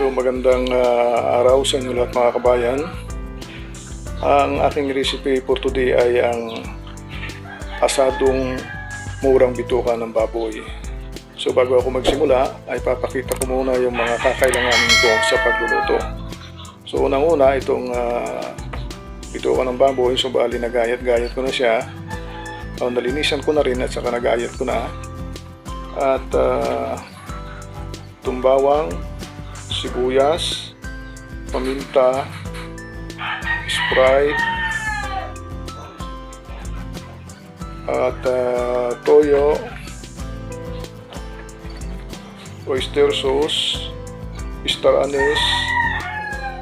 So magandang ah, araw sa inyo lahat mga kabayan. Ang aking recipe for today ay ang asadong murang bituka ng baboy. So bago ako magsimula ay papakita ko muna yung mga kakailanganin ko sa pagluluto. So unang-una itong ah, bituka ng baboy, so bali nagayat-gayat ko na siya. So, nalinisan ko na rin at saka nagayat ko na. At ah, itong bawang, sibuyas, paminta, Sprite, at ah, toyo, oyster sauce, star anise,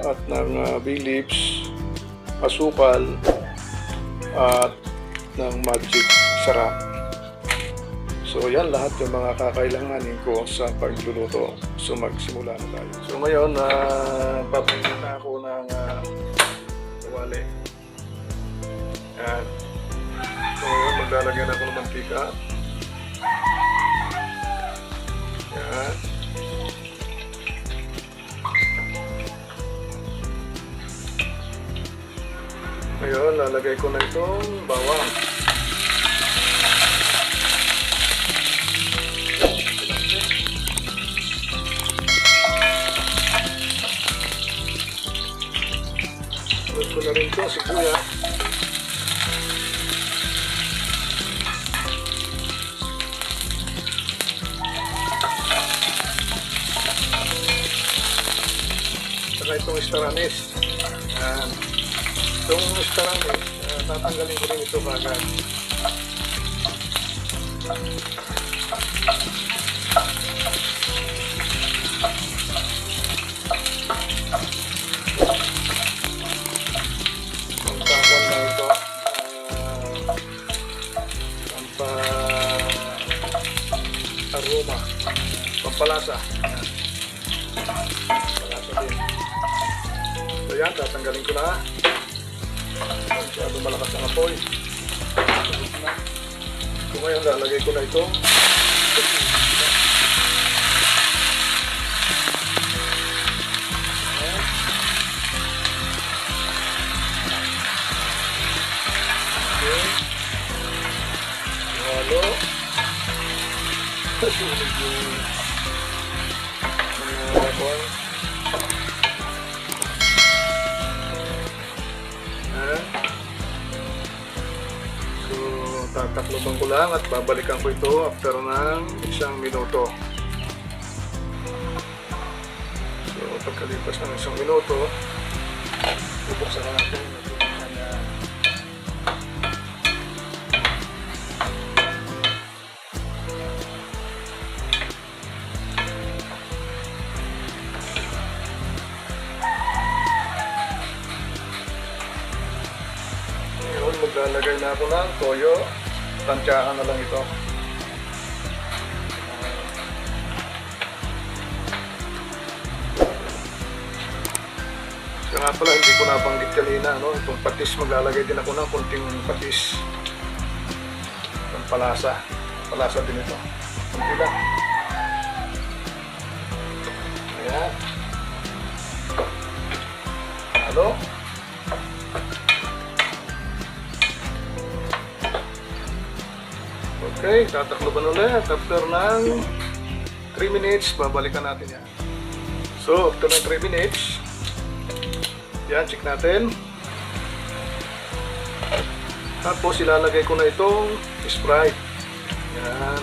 at ng uh, bay leaves, asukal, at ng magic sarap. So yan lahat yung mga kakailanganin ko sa pagluluto. So magsimula na tayo. So ngayon, uh, papakita ako ng uh, kawali. Yan. So ngayon, maglalagyan ako ng mantika. Yan. Ngayon, lalagay ko na itong bawang. Ito, sibuyas. Saka itong staranis. Yan. Itong staranis, uh, tatanggalin ko rin ito kagad. Ang aroma, pampalasa. Pampalasa din. So yan, tatanggalin ko na. Masyado malakas ang apoy. So ngayon, lalagay ko na ito. Tatakloban ko lang at babalikan ko ito after ng isang minuto. So, pagkalipas ng isang minuto, bubuksan na natin maglalagay na ako ng toyo. Tansyahan na lang ito. Kaya nga pala, hindi ko nabanggit kanina, no? Itong patis, maglalagay din ako ng kunting patis. Itong palasa. Palasa din ito. Kunti lang. Ayan. Halo? Okay, tatakloban ulit. After ng 3 minutes, babalikan natin yan. So, after ng 3 minutes, yan, check natin. Tapos, ilalagay ko na itong Sprite. Yan.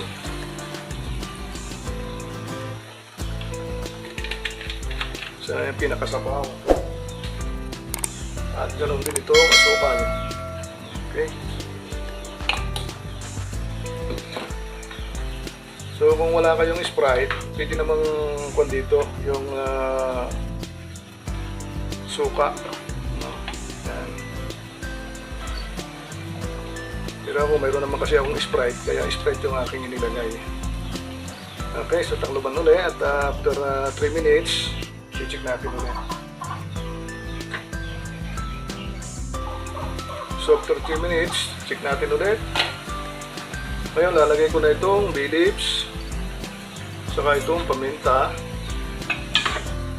Sa yung pinakasabaw. At ganoon din ito, asukal. Okay. So kung wala kayong Sprite, pwede namang kung dito, yung ah, suka. No? Pero ako, mayroon naman kasi akong Sprite, kaya Sprite yung aking inilagay. Okay, so takloban ulit at ah, after 3 minutes, check natin ulit. So after 3 minutes, check natin ulit. Ngayon, lalagay ko na itong bay leaves. Saka itong paminta.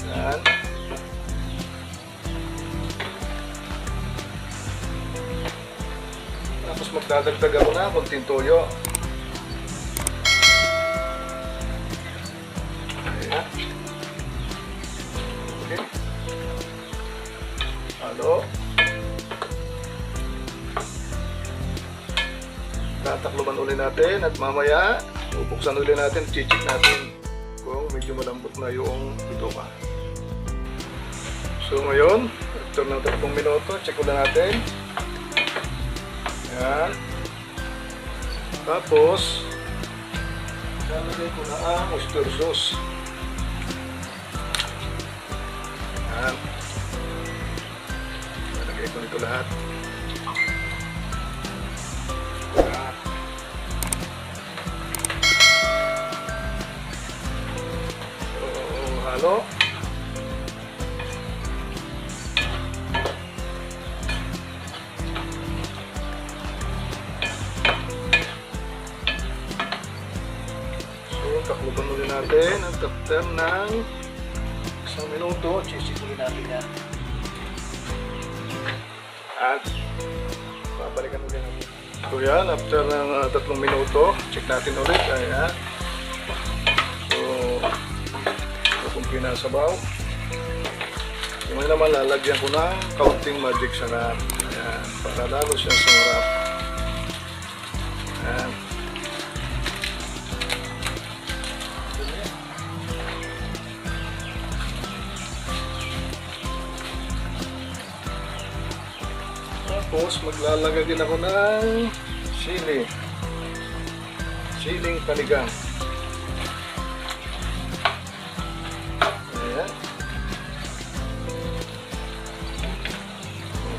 Yan. Tapos magdadagdag ako na konting toyo. Ayan. Okay. Uli natin at mamaya bubuksan uli natin, chichik natin kung medyo malambot na yung bituka. So ngayon, after ng 30 minuto, check ulit natin. Yan. Tapos, lalagay ko na ang oyster sauce. Yan. Lalagay ko nito lahat. Halo. So, takluban ulit natin ang after ng isang minuto, chichikulin natin yan. At babalikan ulit natin. So yan, after ng uh, tatlong minuto, check natin ulit. Ayan. Pinasabaw. Yung naman lalagyan ko ng kaunting magic sarap. Ayan, para lalo siya sumarap. Ayan. Tapos maglalagay din ako ng sili. Siling panigang.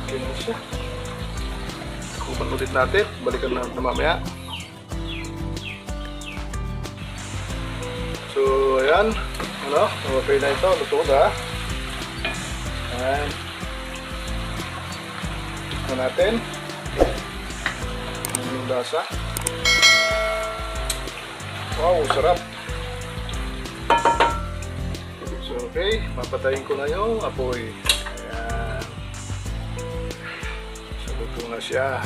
Okay na siya. Kupan ulit natin. Balikan na na mamaya. So, ayan. Ano? Okay na ito. Luto na. Ayan. Tignan natin. Ano yung lasa? Wow, sarap. So, okay. Mapatayin ko na yung apoy. Na siya.